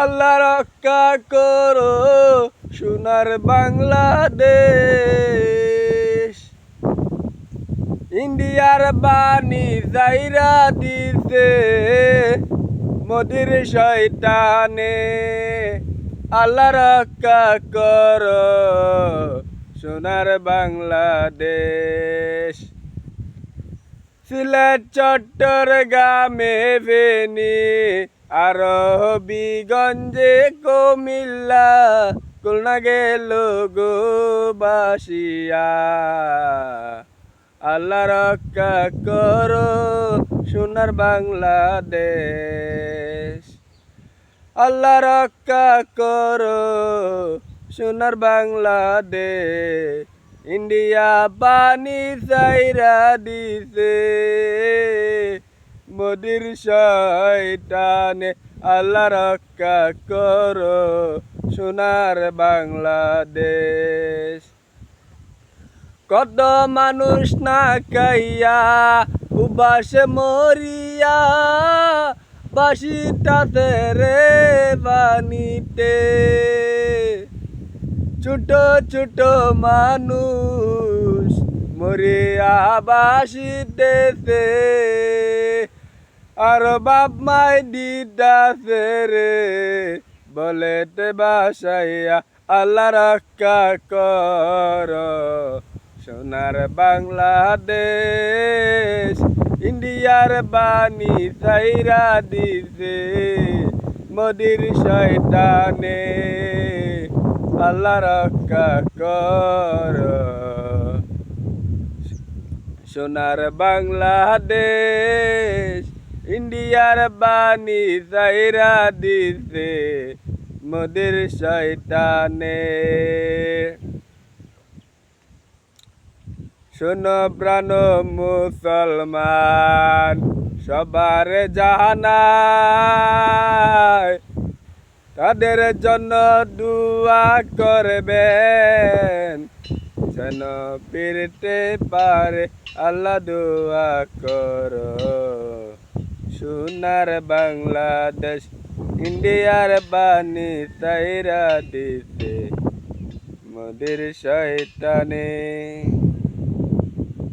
আল্লাহ রক্ষা করো সোনার বাংলাদেশ। ইন্ডিয়ার বাণী যাইরা দিতে মোদির শয়তানে। আল্লাহ রক্ষা করো সোনার বাংলাদেশ। সিলেট, চট্টগ্রামে ফেনি আর হবিগঞ্জে কুমিল্লা, খুলনা গেল গো বাসিয়া। আল্লাহ রক্ষা করো সোনার বাংলাদেশ। আল্লাহ রক্ষা করো সোনার বাংলাদেশ। ইন্ডিয়া পানি চাইরা দিছে। মোদির শয়তানে আল্লাহ রক্ষা করো সোনার বাংলাদেশ। কত মানুষ না কাইয়া উবাসে মরিয়া বাসিটাতে রে বানিতে ছোট ছোট মানুষ মরিয়া বাসিতেছে আর বাপ মাই দিদাছে রে বলেতে বাসাইয়া আল্লাহ রক্ষা কর। সোনার বাংলাদেশ, ইন্ডিয়ার বাণী চাইরা দিছে, মোদির শয়তানে। আল্লাহ রক্ষা কর। সোনার বাংলাদেশ ইন্ডিয়ার বাণী চাইরা দিছে মোদির শয়তানে শোনো প্রাণ মুসলমান সবার জাহানায় তাদের জন্য দুয়া করবেন যেন ফিরতে পারে আল্লাহ দোয়া করো সোনার বাংলাদেশ ইন্ডিয়ার বাণী তাইরা দিতে মোদের শয়তানে।